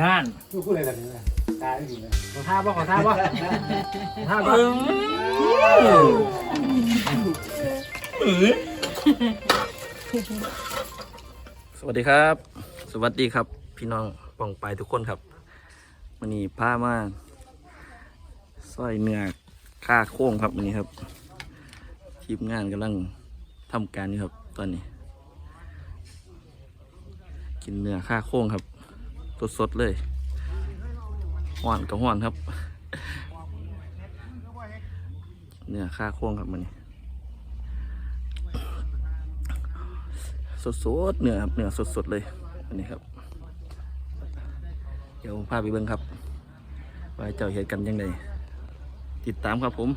งานพูดพูดอะไรกันเนี่ยตายอยู่เลยขอท่าบ่ขอท่าบ่ท่าบ่สวัสดีครับ สวัสดีครับ พี่น้องปองไปายทุกคนครับวันนี้พามาซอยเนื้อค่าโค้งครับวันนี้ครับทีมงานกำลังทำการอยู่ครับ ตอนนี้ กินเนื้อค่าโค้งครับ สดๆเลยห่อนกับห่อนครับ เนื้อค่าโค้งครับมันสดๆเนื้อครับเนื้อสดๆเลยอันนี้ครับ เดี๋ยวพาไปเบิ่งครับว่าเจ้าเหตุกันยังไงติดตามครับผม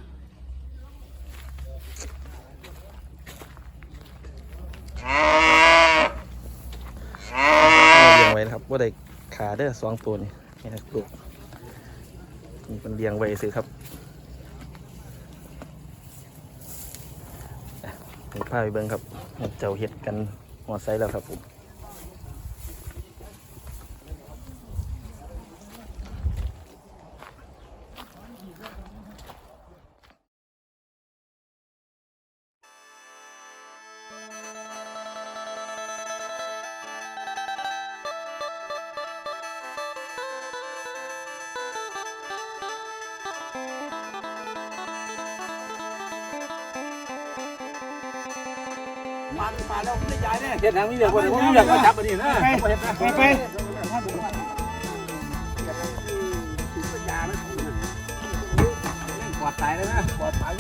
เอาเลี้ยงไว้นะครับว่าได้ ขาเด้อสองตัวนี่นี่ครับลูกนี่เป็นเลี้ยงไว้ซื้อครับอะเดี๋ยวพาไปเบิ้งครับเจ้าเห็ดกันหัวไซแล้วครับผม มันมาแล้วไม่ย้ายเนี่ยเฮ็ดทางนี้เดี๋ยวคนผมอยากมาจับอันนี้นะไปไปไปปลอดตายเลยนะปลอดตาย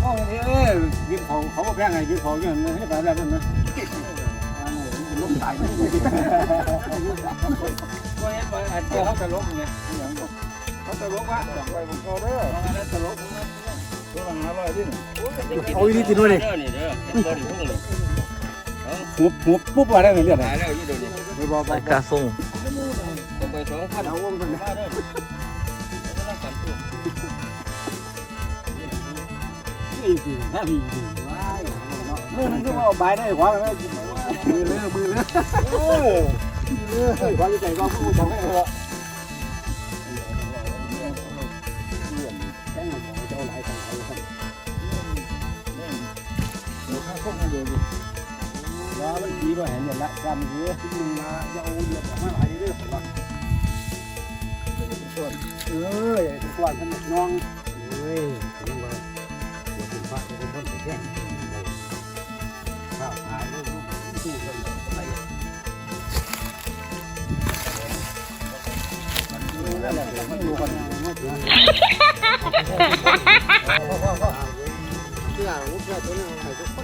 เขาเอ้ยยิงเขาเขาบอกแค่ไงยิงเขาอย่างนี้ให้ตายแล้วนั่นนะล้มตายไม่ได้ก็เห็นว่าเจ้าเขาจะล้มไง เขาจะล้มว่าไปผมเขาเด้อเขาจะล้มเอาอีนี่กินด้วยดิหุบหุบปุ๊บมาได้เลยเลือดไม่บอกใส่กาส่งเอาวงกันนี่สิน่าดีดีมือนึงก็เอาใบได้ขวาไปมือเลยมือเลยโอ้ยขวาจะใจก็พูดทำให้เหรอแค่ กว่าเห็นอย่างละจำคือมึงมาจะเอาเดียบออกมาหลายเรื่องผมว่าส่วนเอออย่าไปกวนขนมน้องเฮ้ยถึงว่าเดี๋ยวเป็นพระเป็นคนไปแจ้งข้าวขายลูกตู้คนไปนั่นแหละมันอยู่กันไม่ถึงพ่อพ่อเชื่อผมเชื่อตัวนี้ให้ทุกคนเกี่ยวกับเรื่องที่เป็นเกี่ยวกับเรื่องที่เป็นเขาเรียกคือตอน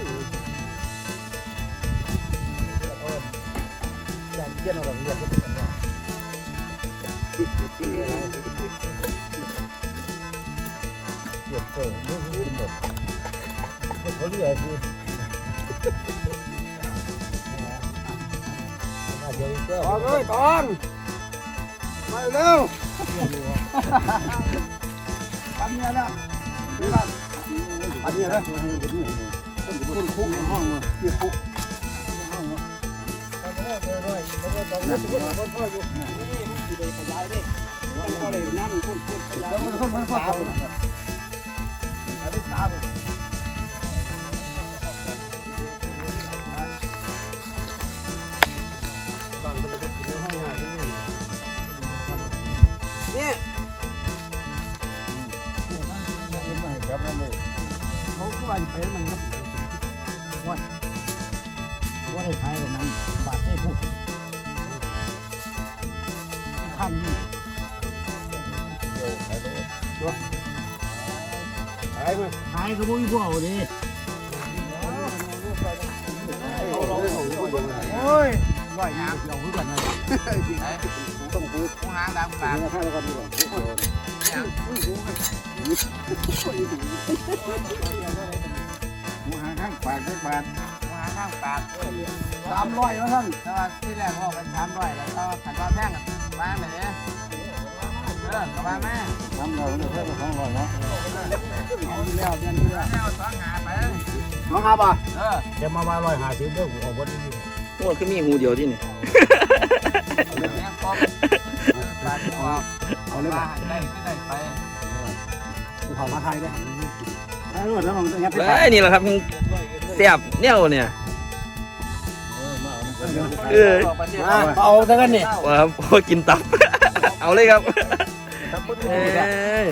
เลยตอนมาเร็วปันเนี่ยนะปันเนี่ยนะคนคุกห้องเลยที่คุกห้อง เลยเขาก็ว่าไปมันก็ว่าว่าได้ใช้แบบนั้นบาดให้พูด ข้ามนี่หายไปหายก็บ่มีพวกดิโอ้ยว่ายน้ำเราคือกันนะต้องพูดหางดังปากถ้าเราก็มีหวังหูหางข้างปากข้างปาก มาข้างปากสามร้อยแล้วท่านแต่ว่าที่แรกบอกกันสามร้อยแล้วก็ขันว่าแท่งกันบ้านเลยเนี่ยเออกับบ้านแม่สามร้อยเนี่ยแค่สองร้อยเนาะเอาที่แล้วเนี่ยนี่แหละแล้วสองหาไปน้องครับอะเออเดี๋ยวมาว่าร้อยห้าสิบเด้อกูเอาบ่ได้ยินโอ้คือมีหูเดียวที่นี่แม่งปอมปลาที่ว่าเอาเลยปบ่ลาได้ไม่ได้ไปเขามาไทยด้วยไอ้หมดแล้วมันยัดไปเอ้ยนี่แหละครับเสียบเนี่ยเนี่ย เออเอาซะกันนี่ว่าครับโอ้กินตับ เอาเลยครับเอ้ย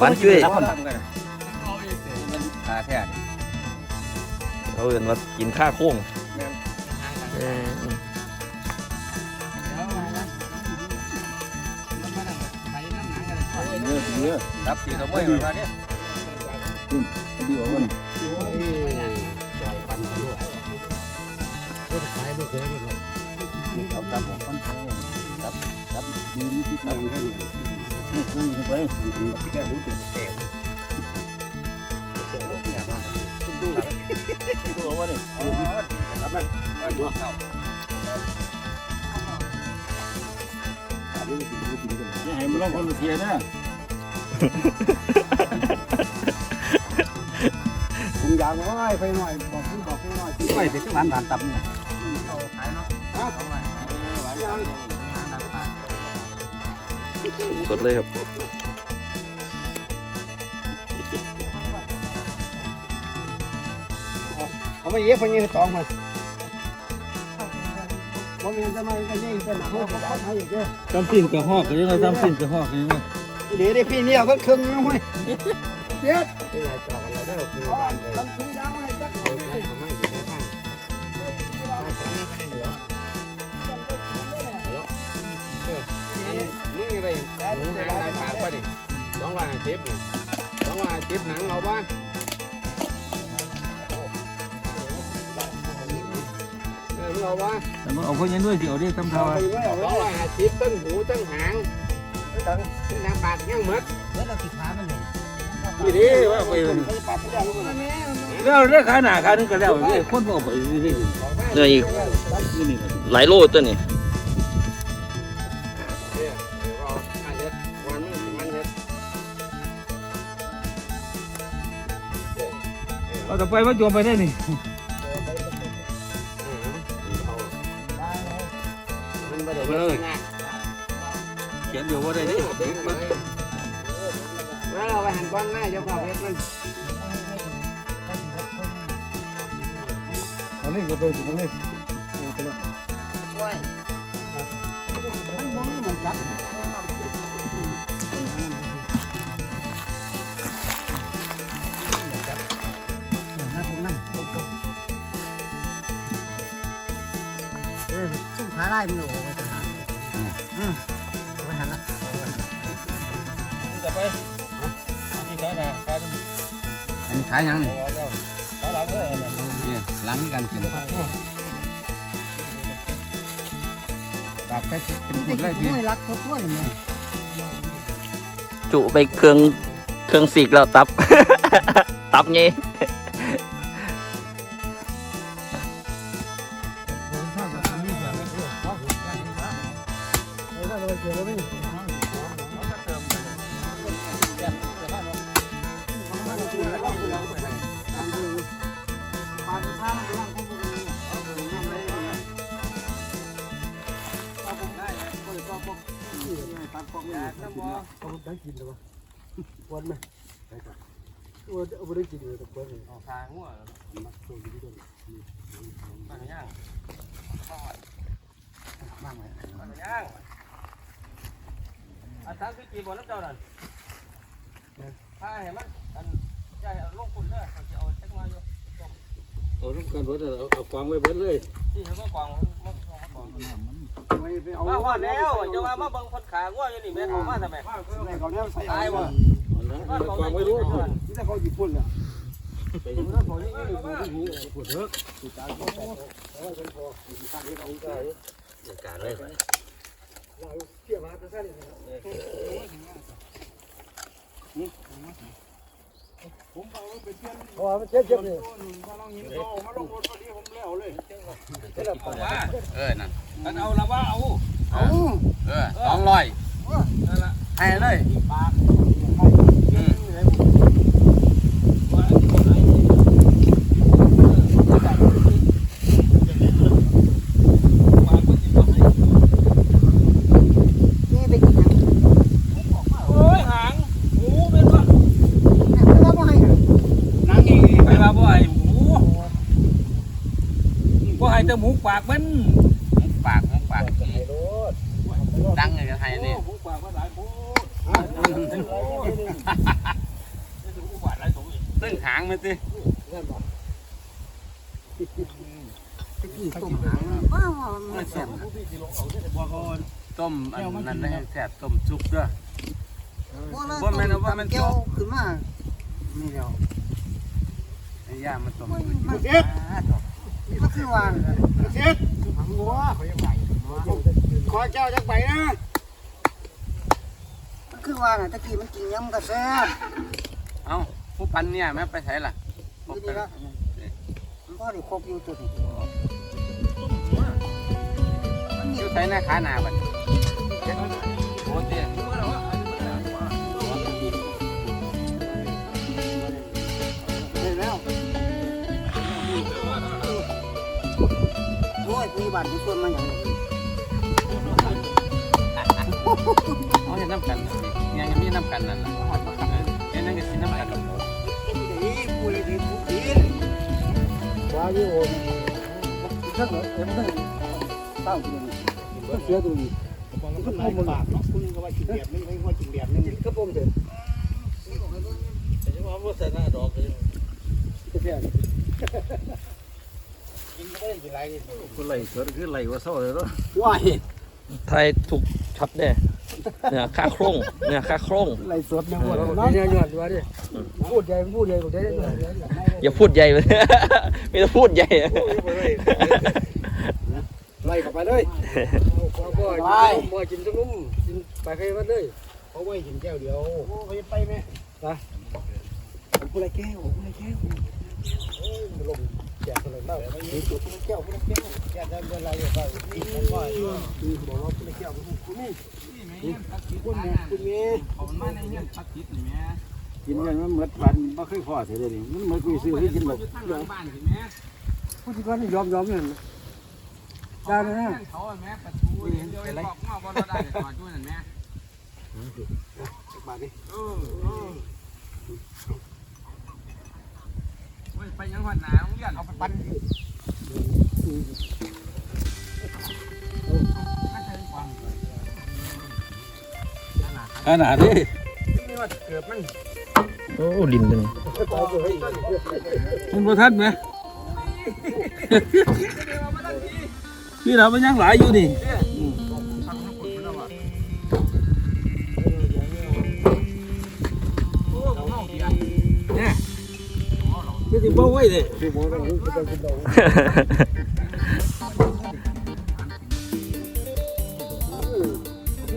วันช่วยขาแท้เขาเอื่นว่ากินข้าโค้งเออเนื้อเนื้อรับสีขโมยมาเนี่ยดีกว่าวัน ครับครับผมคนไทยครับครับดีนี่ที่ทำให้นี่คุยกันไปแค่รู้สึกแก่ดูว่าเนี่ยครับนั่นดูเข้านี่ให้มันลองคนเทียนะผมอยากว่าไปหน่อยบอกพี่บอกพี่หน่อยไปถึงร้านทานตับเนี่ย สดเลยครับเขาไม่เย็บพยี่ตองมาบ่มีจะมาก็ยิ่งเป็นหนังเขาเขาให้อีกเด้อจำสิ้นกระหอกก็ยังไงจำสิ้นกระหอกก็ยังไงเดี๋ยวได้พี่เนี่ยก็ครึ่งนะเว้ยเด็ดที่ไหนต่อกันแล้วได้คืออ๋อบ้านเลย ไรหมูหางลายปากป่ะดิสองวันอาทิตย์สองวันอาทิตย์หนังเราบ้านเออเราบ้านแต่มันเอาพวกนี้ด้วยเดี๋ยวเรียกตำเอาทาไปไว้เอาสองไว้วันอาทิตย์ตั้งหูตั้งหางตั้งทางปากยังหมดนี่ดิว่าไปเขาจะปรับทุกอย่างเลยนะแล้วเรียกขายหนาขายนึงก็แล้วนี่คนบอกไปนี่เนื้ออีกนี่หลายโลตัวนี้ เราไปว่าโยมไปได้นี่มันบ่ได้เฮ็ดง่ายเขียนอยู่ว่าได้นี่แล้วเราไปหันก้อนหน้าจะของเพชรมันอันนี้ก็เป็นตรงนี้ ไล่มันโอ้โหอืมไปหาละจะไปที่ขายหนาขายอันนี้ขายยังนี่ขายหลังเลยนี่ยล้างกันกินปากแค่เป็นคนเลยพี่รักเขาตัวนี่จุไปเครื่องเครื่องสีกแล้วตับ ตับงี้ กินเลยวันไหมวันวันได้กินเลยทุกคนทางงัวบ้านย่างบ้านย่างอันทั้งที่กี่บ่น้ำเจ้านั่นถ้าเห็นมันอันใหญ่ลงคุณเด้อเขาจะเอาเช็คมาอยู่เอาทุกคนรถเอาฟังไว้เบิดเลยที่เขาก็กองมันกอง ม่ไปเอามาฮอดแล้วจะว่ามาเบิ่งคนขางัวอยู่นี่แม่นออกมาทำไมเขาเนี่ยใส่ตายบ่เอาฟังไว้รู้ที่ถ้าเขาญี่ปุ่นเนี่ยการเลยพอมันเจ็บ เจ็บเลยเออนั่นกันเอาละว่าเอา เอา เออสองร้อยให้เลย บ่ให้แต่หมูปากมันมุกปากมุกปากดังอย่างไทยนี่หมูปากมันหลายโพดซึ่งหางมันสิต้มหางว้าวมันแซ่บบัวก็ต้มอันนั้นได้แซ่บต้มซุปด้วยว่าแม่นว่ามันเกี่ยวขึ้นมานี่เดียวไอ้ย่ามันต้มมัน มันคือว่าขอเจ้าจักไปนะมันคือว่าน่ะตะกี้มันกินยำกระแซ่บเอ้าผู้ปันเนี่ยแม่ไปใส่ล่ะอยู่นี่ละมันพอได้ครบอยู่ตัวนี้มันอยู่ใส่หน้าขาหนาบัดโอ้เตี้ย โอ้ยมีบัตรมีส่วนมาอย่างนี้เขาเห็นน้ำกันยังยังมีน้ำกันนั่นล่ะเห็นนั่นก็สิน้ำกันนี่กูเลยดีกูกินว่าอยู่โอ้ยถ้าเหรอเอ็มได้เต้าตัวนี้มันเสียตัวนี้มันหลายปากเนาะคุณก็ว่ากินแบบนึงไม่ว่ากินแบบนึงก็ผมเถอะแต่ว่าบ่ใส่หน้าดอกเลยก็แค่กินก็ได้กินหลายนี่ คนไหลสดคือไหลว่าเศร้าเลยเนาะว้ายไทยถูกช็อตเด้เนี่ยค่าโครงเนี่ยค่าโครงไรสดเนี่ยหมดเนี่ยยอดว่าดิพูดใหญ่พูดใหญ่กูได้อย่าพูดใหญ่เลยไม่ต้องพูดใหญ่ไล่กลับไปเลยบ่บ่บ่กินทั้งนุ่มกินไปใครมันเลยเอาไว้กินแก้วเดียวโอ้ไปไปแม่กูไรแก้วกูไรแก้วลมแจกคนละเต้ามีจุดแก้วคนละแก้วแก้วได้เวลาอยู่ไปผมว่าบอ กว่คนละแก้วคุณนี่คุณแม่คุณแม่เขามาในเงี้ยพักทิศนี่แม่กินกันเหมือนวันบ่เคยพอเสียเลยนี่มันเหมือนกุยซื้อให้กินแบบอยู่ทางหลังบ้านสิแม่ผู้ที่ก่อนนี่ยอมยอมเนี่ยได้เลยนะเขาแม่ประตูเดียวไอ้บอกมาบ่ได้ก่อนด้วยนั่นแม่มาดิเออเออเฮ้ย ไปยังหันหนาโรงเรียนเอาไปปั้นขนาดนี้นี่ว่าเกือบมันโอ้ลินเลยมันบ่ทันไหมพี่เรามันยังหลายอยู่นี่ ไม่ถึงบ่ไว้เลย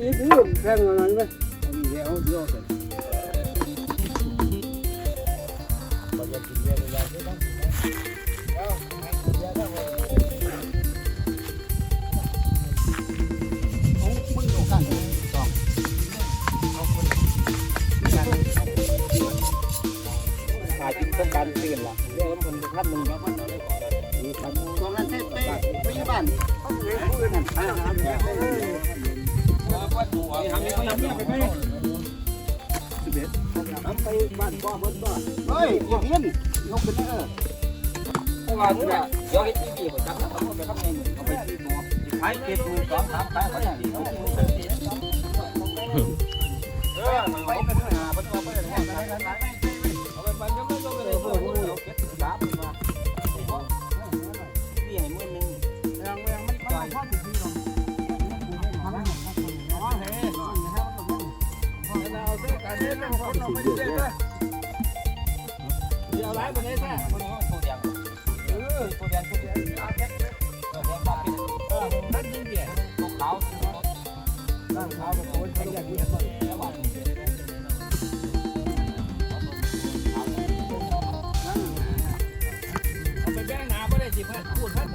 นี่คือแค่นั้นไหม ต้องการตื่ยนละเรื่องมันท่านหนึ่งแล้วมันอะไรก่อนมีการตอนนั้นไปไปไปบ้านเขาเลยพูดนั่นไปหาแม่ไปเลยทำยังไงไปไปไปบ้านพ่อเพิ่นบ้านเฮ้ยอย่าเพี้ยนยกขึ้นเออเพราะว่าเดี๋ยวเฮ็ดทีวีผมจับแล้วเอาไปกับแม่เอาไปที่หมอขายเก็บมือสองสามขายไปอย่างนี้ พชรตัวแดงปลาเป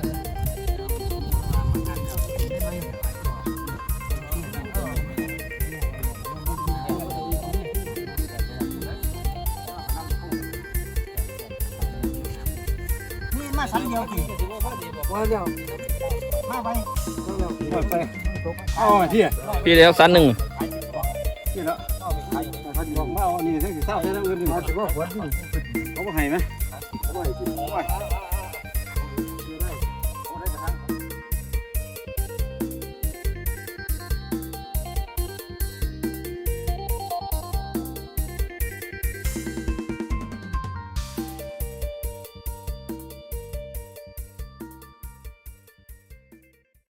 ็น สันเดียวกี่ว่าเดียวมาไปไปอ๋อที่พี่เลี้ยวสันหนึ่งที่แล้วท่านบอกว่าอันนี้ทั้งสิเศร้าทั้งอื่นนี่ถือว่าฝนเขาบ่ให้ไหมเขาบ่ให้